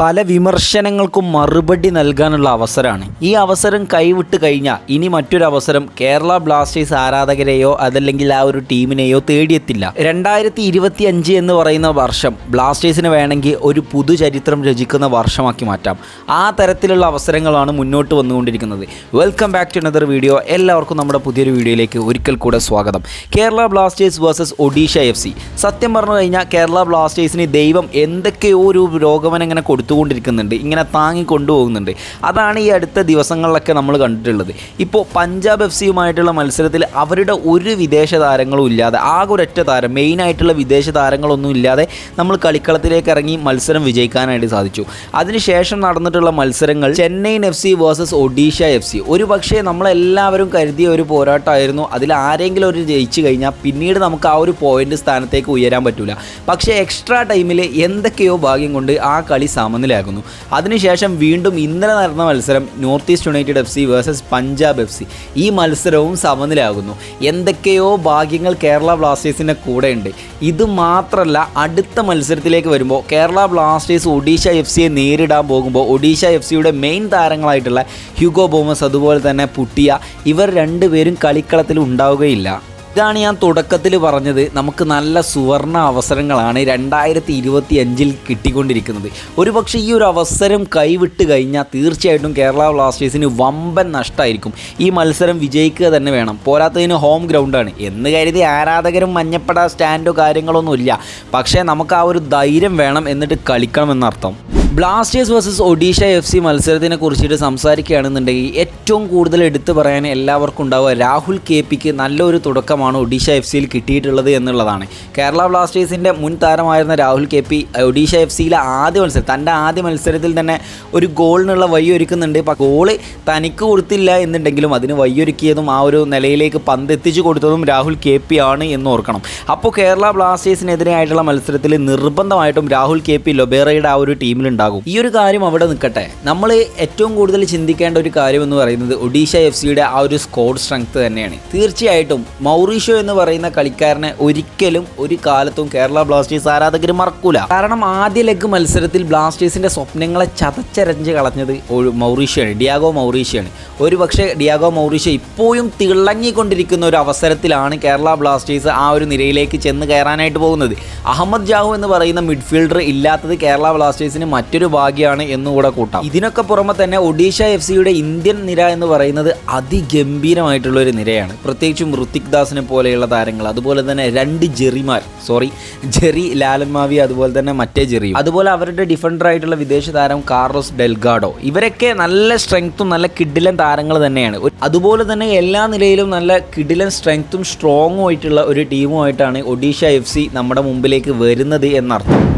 പല വിമർശനങ്ങൾക്കും മറുപടി നൽകാനുള്ള അവസരമാണ്. ഈ അവസരം കൈവിട്ട് കഴിഞ്ഞാൽ ഇനി മറ്റൊരു അവസരം കേരള ബ്ലാസ്റ്റേഴ്സ് ആരാധകരെയോ അതല്ലെങ്കിൽ ആ ഒരു ടീമിനെയോ തേടിയെത്തില്ല. രണ്ടായിരത്തി ഇരുപത്തി അഞ്ച് എന്ന് പറയുന്ന വർഷം ബ്ലാസ്റ്റേഴ്സിന് വേണമെങ്കിൽ ഒരു പുതുചരിത്രം രചിക്കുന്ന വർഷമാക്കി മാറ്റാം. ആ തരത്തിലുള്ള അവസരങ്ങളാണ് മുന്നോട്ട് വന്നുകൊണ്ടിരിക്കുന്നത്. Welcome back to another video എല്ലാവർക്കും നമ്മുടെ പുതിയൊരു വീഡിയോയിലേക്ക് ഒരിക്കൽ കൂടെ സ്വാഗതം. Kerala Blasters versus Odisha F സത്യം പറഞ്ഞു കഴിഞ്ഞാൽ കേരള ബ്ലാസ്റ്റേഴ്സിന് ദൈവം എന്തൊക്കെയോ ഒരു രോഗമനങ്ങനെ ഇങ്ങനെ കൊടുത്തുകൊണ്ടിരിക്കുന്നുണ്ട് ഇങ്ങനെ താങ്ങി കൊണ്ടുപോകുന്നുണ്ട് അതാണ് ഈ അടുത്ത ദിവസങ്ങളിലൊക്കെ നമ്മൾ കണ്ടിട്ടുള്ളത്. ഇപ്പോൾ പഞ്ചാബ് എഫ് സിയുമായിട്ടുള്ള മത്സരത്തിൽ അവരുടെ ഒരു വിദേശ താരങ്ങളും ഇല്ലാതെ ആകെ ഒരൊറ്റ താരം മെയിനായിട്ടുള്ള വിദേശ താരങ്ങളൊന്നും ഇല്ലാതെ നമ്മൾ കളിക്കളത്തിലേക്ക് ഇറങ്ങി മത്സരം വിജയിക്കാനായിട്ട് സാധിച്ചു. അതിനുശേഷം നടന്നിട്ടുള്ള മത്സരങ്ങൾ Chennaiyin F C versus Odisha F C. ഒരു പക്ഷേ നമ്മളെല്ലാവരും കരുതിയ ഒരു പോരാട്ടമായിരുന്നു. അതിൽ ആരെങ്കിലും ഒരു ജയിച്ചു കഴിഞ്ഞാൽ പിന്നീട് നമുക്ക് ആ ഒരു പോയിന്റ് സ്ഥാനത്തേക്ക് ഉയരാൻ പറ്റില്ല പക്ഷേ എക്സ്ട്രാ ടൈമിൽ എന്തൊക്കെയോ ഭാഗ്യം കൊണ്ട് ആ കളി സമനിലാകുന്നു അതിനുശേഷം വീണ്ടും ഇന്നലെ നടന്ന മത്സരം north east united F C versus Punjab F C. ഈ മത്സരവും സമനിലയാകുന്നു എന്തൊക്കെയോ ഭാഗ്യങ്ങൾ കേരള ബ്ലാസ്റ്റേഴ്സിന്റെ കൂടെയുണ്ട്. ഇത് മാത്രമല്ല അടുത്ത മത്സരത്തിലേക്ക് വരുമ്പോൾ കേരള ബ്ലാസ്റ്റേഴ്സ് ഒഡീഷ എഫ് സിയെ നേരിടാൻ പോകുമ്പോൾ ഒഡീഷ എഫ് സിയുടെ മെയിൻ താരങ്ങളായിട്ടുള്ള ഹ്യൂഗോ ബോമസ് അതുപോലെ തന്നെ പുട്ടിയ ഇവർ രണ്ടുപേരും കളിക്കളത്തിൽ ഉണ്ടാവുകയില്ല. ഇതാണ് ഞാൻ തുടക്കത്തിൽ പറഞ്ഞത്. നമുക്ക് നല്ല സുവർണ അവസരങ്ങളാണ് രണ്ടായിരത്തി ഇരുപത്തി അഞ്ചിൽ കിട്ടിക്കൊണ്ടിരിക്കുന്നത്. ഒരുപക്ഷെ ഈ ഒരു അവസരം കൈവിട്ട് കഴിഞ്ഞാൽ തീർച്ചയായിട്ടും കേരള ബ്ലാസ്റ്റേഴ്സിന് വമ്പൻ നഷ്ടമായിരിക്കും ഈ മത്സരം വിജയിക്കുക തന്നെ വേണം. പോരാത്തതിന് ഹോം ഗ്രൗണ്ടാണ് എന്ന് കരുതി ആരാധകരും മഞ്ഞപ്പട സ്റ്റാൻഡോ കാര്യങ്ങളൊന്നുമില്ല. പക്ഷേ നമുക്ക് ആ ഒരു ധൈര്യം വേണം എന്നിട്ട് കളിക്കണമെന്നർത്ഥം. Blasters versus Odisha F C മത്സരത്തിനെ കുറിച്ചിട്ട് സംസാരിക്കുകയാണെന്നുണ്ടെങ്കിൽ ഏറ്റവും കൂടുതൽ എടുത്തു പറയാൻ എല്ലാവർക്കും ഉണ്ടാവുക രാഹുൽ കെ പിക്ക് നല്ലൊരു തുടക്കമാണ് ഒഡീഷ എഫ് സിയിൽ കിട്ടിയിട്ടുള്ളത് എന്നുള്ളതാണ്. കേരള ബ്ലാസ്റ്റേഴ്സിന്റെ മുൻ താരമായിരുന്ന Rahul K P Odisha F സിയിലെ ആദ്യ മത്സരം തന്റെ ആദ്യ മത്സരത്തിൽ തന്നെ ഒരു ഗോളിനുള്ള വഴിയൊരുക്കുന്നുണ്ട് ഇപ്പം ഗോൾ തനിക്ക് കൊടുത്തില്ല എന്നുണ്ടെങ്കിലും അതിന് വഴിയൊരുക്കിയതും ആ ഒരു നിലയിലേക്ക് പന്ത് എത്തിച്ചു കൊടുത്തതും രാഹുൽ കെ പി ആണ് എന്ന് ഓർക്കണം. അപ്പോൾ കേരള ബ്ലാസ്റ്റേഴ്സിനെതിരെ ആയിട്ടുള്ള മത്സരത്തിൽ നിർബന്ധമായിട്ടും രാഹുൽ കെ പി ലൊബേറയുടെ ആ ഒരു ടീമിലുണ്ടാകും ഈ ഒരു കാര്യം അവിടെ നിൽക്കട്ടെ. നമ്മൾ ഏറ്റവും കൂടുതൽ ചിന്തിക്കേണ്ട ഒരു കാര്യം എന്ന് പറയുന്നത് ഒഡീഷ എഫ് സിയുടെ ആ ഒരു സ്കോഡ് സ്ട്രെങ്ത് തന്നെയാണ്. തീർച്ചയായിട്ടും മൗറീഷ്യോ എന്ന് പറയുന്ന കളിക്കാരനെ ഒരിക്കലും ഒരു കാലത്തും കേരള ബ്ലാസ്റ്റേഴ്സ് ആരാധകർ മറക്കൂല. കാരണം ആദ്യ ലെഗ് മത്സരത്തിൽ ബ്ലാസ്റ്റേഴ്സിന്റെ സ്വപ്നങ്ങളെ ചതച്ചരഞ്ഞ് കളഞ്ഞത് ഒരു മൗറീഷ്യയാണ് ഡിയാഗോ മൗറീഷ്യയാണ്. ഒരു പക്ഷേ ഡിയാഗോ മൗറീഷ്യ ഇപ്പോഴും തിളങ്ങിക്കൊണ്ടിരിക്കുന്ന ഒരു അവസരത്തിലാണ് കേരള ബ്ലാസ്റ്റേഴ്സ് ആ ഒരു നിരയിലേക്ക് ചെന്ന് കയറാനായിട്ട് പോകുന്നത്. അഹമ്മദ് ജാഹു എന്ന് പറയുന്ന മിഡ്ഫീൽഡർ ഇല്ലാത്തത് കേരള ബ്ലാസ്റ്റേഴ്സിന് മറ്റൊരു ഭാഗ്യമാണ് എന്നുകൂടെ കൂട്ടാം. ഇതിനൊക്കെ പുറമെ തന്നെ ഒഡീഷ എഫ് സിയുടെ ഇന്ത്യൻ നിര എന്ന് പറയുന്നത് അതിഗംഭീരമായിട്ടുള്ള ഒരു നിരയാണ്. പ്രത്യേകിച്ചും ഋത്തിക് ദാസിനെ പോലെയുള്ള താരങ്ങൾ അതുപോലെ തന്നെ രണ്ട് ജെറിമാർ സോറി ജെറി ലാലൻ മാവി അതുപോലെ തന്നെ മറ്റേ ജെറി അതുപോലെ അവരുടെ ഡിഫൻഡർ ആയിട്ടുള്ള വിദേശ താരം കാർലോസ് ഡെൽഗാഡോ. ഇവരൊക്കെ നല്ല സ്ട്രെങ്ത്തും നല്ല കിഡിലൻ താരങ്ങൾ തന്നെയാണ്. അതുപോലെ തന്നെ എല്ലാ നിലയിലും നല്ല കിഡിലൻ സ്ട്രെങ്ത്തും സ്ട്രോങ്ങും ആയിട്ടുള്ള ഒരു ടീമുമായിട്ടാണ് ഒഡീഷ എഫ് സി നമ്മുടെ മുമ്പിലേക്ക് വരുന്നത് എന്നർത്ഥം.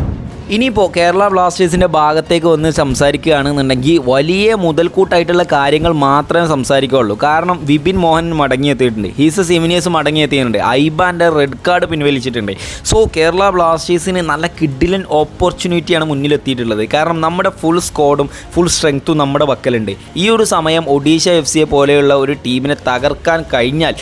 ഇനിയിപ്പോൾ കേരള ബ്ലാസ്റ്റേഴ്സിന്റെ ഭാഗത്തേക്ക് വന്ന് സംസാരിക്കുകയാണെന്നുണ്ടെങ്കിൽ വലിയ മുതൽക്കൂട്ടായിട്ടുള്ള കാര്യങ്ങൾ മാത്രമേ സംസാരിക്കുകയുള്ളൂ. കാരണം വിപിൻ മോഹൻ മടങ്ങിയെത്തിയിട്ടുണ്ട്. ഹീസ സിമിനിയസ് മടങ്ങിയെത്തിയിട്ടുണ്ട്. ഐബാന്റെ റെഡ് കാർഡ് പിൻവലിച്ചിട്ടുണ്ട്. സോ കേരള ബ്ലാസ്റ്റേഴ്സിന് നല്ല കിഡിലൻ ഓപ്പർച്യൂണിറ്റിയാണ് മുന്നിലെത്തിയിട്ടുള്ളത്. കാരണം നമ്മുടെ ഫുൾ സ്കോഡും ഫുൾ സ്ട്രെങ്ത്തും നമ്മുടെ പക്കലുണ്ട്. ഈ ഒരു സമയം ഒഡീഷ എഫ് സിയെ പോലെയുള്ള ഒരു ടീമിനെ തകർക്കാൻ കഴിഞ്ഞാൽ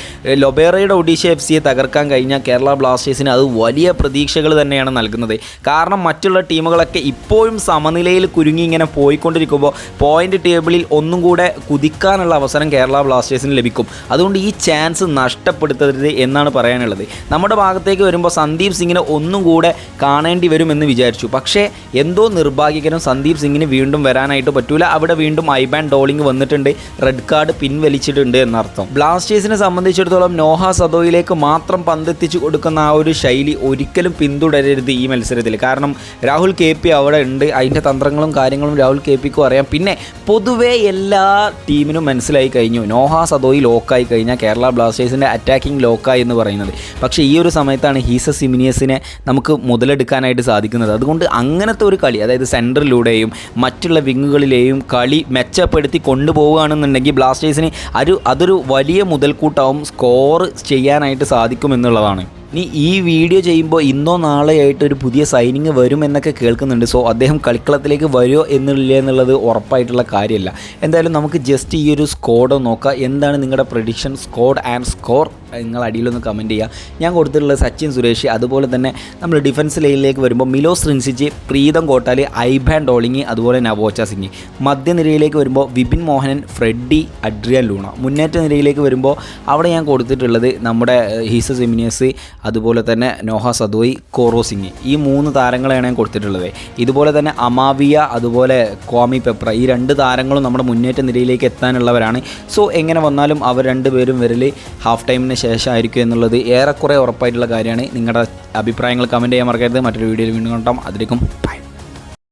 ലൊബേറയുടെ ഒഡീഷ എഫ് സിയെ തകർക്കാൻ കഴിഞ്ഞാൽ കേരള ബ്ലാസ്റ്റേഴ്സിന് അത് വലിയ പ്രതീക്ഷകൾ തന്നെയാണ് നൽകുന്നത്. കാരണം മറ്റുള്ള ടീമുകളൊക്കെ ഇപ്പോഴും സമനിലയിൽ കുരുങ്ങി ഇങ്ങനെ പോയിക്കൊണ്ടിരിക്കുമ്പോൾ പോയിന്റ് ടേബിളിൽ ഒന്നും കൂടെ കുതിക്കാനുള്ള അവസരം കേരള ബ്ലാസ്റ്റേഴ്സിന് ലഭിക്കും. അതുകൊണ്ട് ഈ ചാൻസ് നഷ്ടപ്പെടുത്തരുത് എന്നാണ് പറയാനുള്ളത്. നമ്മുടെ ഭാഗത്തേക്ക് വരുമ്പോൾ സന്ദീപ് സിംഗിനെ ഒന്നും കൂടെ കാണേണ്ടി വരുമെന്ന് വിചാരിച്ചു. പക്ഷേ എന്തോ നിർഭാഗ്യകരം സന്ദീപ് സിംഗിന് വീണ്ടും വരാനായിട്ട് പറ്റൂല. അവിടെ വീണ്ടും ഐബാൻ ഡോളിംഗ് വന്നിട്ടുണ്ട്. റെഡ് കാർഡ് പിൻവലിച്ചിട്ടുണ്ട് എന്നർത്ഥം. ബ്ലാസ്റ്റേഴ്സിനെ സംബന്ധിച്ചിടത്തോളം നോഹ സദോയിലേക്ക് മാത്രം പന്തെത്തിച്ചു കൊടുക്കുന്ന ആ ഒരു ശൈലി ഒരിക്കലും പിന്തുടരരുത് ഈ മത്സരത്തിൽ. കാരണം രാഹുൽ കെ പി അവിടെ ഉണ്ട്. അതിന്റെ തന്ത്രങ്ങളും കാര്യങ്ങളും രാഹുൽ കെ പിക്കും അറിയാം. പിന്നെ പൊതുവേ എല്ലാ ടീമിനും മനസ്സിലായി കഴിഞ്ഞു. നോഹ സദോയി ലോക്കായി കഴിഞ്ഞാൽ കേരള ബ്ലാസ്റ്റേഴ്സിന്റെ അറ്റാക്കിംഗ് ലോക്കായി എന്ന് പറയുന്നത്. പക്ഷേ ഈ ഒരു സമയത്താണ് ഹീസ സിമിനിയസിനെ നമുക്ക് മുതലെടുക്കാനായിട്ട് സാധിക്കുന്നത്. അതുകൊണ്ട് അങ്ങനത്തെ ഒരു കളി അതായത് സെന്ററിലൂടെയും മറ്റുള്ള വിങ്ങുകളിലെയും കളി മെച്ചപ്പെടുത്തി കൊണ്ടുപോവുകയാണെന്നുണ്ടെങ്കിൽ ബ്ലാസ്റ്റേഴ്സിന് ഒരു അതൊരു വലിയ മുതൽക്കൂട്ടാവും സ്കോർ ചെയ്യാനായിട്ട് സാധിക്കുമെന്നുള്ളതാണ് ഇനി ഈ വീഡിയോ ചെയ്യുമ്പോൾ ഇന്നോ നാളെയായിട്ട് ഒരു പുതിയ സൈനിങ് വരും എന്നൊക്കെ കേൾക്കുന്നുണ്ട്. സോ അദ്ദേഹം കളിക്കളത്തിലേക്ക് വരുമോ എന്നില്ല എന്നുള്ളത് ഉറപ്പായിട്ടുള്ള കാര്യമല്ല. എന്തായാലും നമുക്ക് ജസ്റ്റ് ഈ ഒരു സ്കോഡ് നോക്കാം. എന്താണ് നിങ്ങളുടെ പ്രഡിക്ഷൻ സ്കോഡ് ആൻഡ് സ്കോർ നിങ്ങൾ അടിയിലൊന്ന് കമന്റ് ചെയ്യുക ഞാൻ കൊടുത്തിട്ടുള്ളത് സച്ചിൻ സുരേഷ് അതുപോലെ തന്നെ നമ്മൾ ഡിഫൻസ് ലൈനിലേക്ക് വരുമ്പോൾ മിലോസ് റിൻസിച്ച് പ്രീതം കോട്ടാൽ ഐബാൻ ഡോളിങ് അതുപോലെ നവോച്ച സിംഗ്. മധ്യനിരയിലേക്ക് വരുമ്പോൾ Vipin Mohanan Freddy Adrian Luna. മുന്നേറ്റ നിരയിലേക്ക് വരുമ്പോൾ അവിടെ ഞാൻ കൊടുത്തിട്ടുള്ളത് നമ്മുടെ ഹീസ സെമിനിയസ് അതുപോലെ തന്നെ നോഹ സദോയി കോറോ സിംഗ്. ഈ മൂന്ന് താരങ്ങളെയാണ് ഞാൻ കൊടുത്തിട്ടുള്ളത്. ഇതുപോലെ തന്നെ അമാവിയ അതുപോലെ കോമി പെപ്ര. ഈ രണ്ട് താരങ്ങളും നമ്മുടെ മുന്നേറ്റ നിരയിലേക്ക് എത്താനുള്ളവരാണ്. സോ എങ്ങനെ വന്നാലും അവർ രണ്ടുപേരും വരൽ ഹാഫ് ടൈമിന് ശേഷമായിരിക്കും എന്നുള്ളത് ഏറെക്കുറെ ഉറപ്പായിട്ടുള്ള കാര്യമാണ്. നിങ്ങളുടെ അഭിപ്രായങ്ങൾ കമന്റ് ചെയ്യാൻ മറക്കരുത്. മറ്റൊരു വീഡിയോയിൽ വീണ്ടും കണ്ടാം അതിലേക്കും ബൈ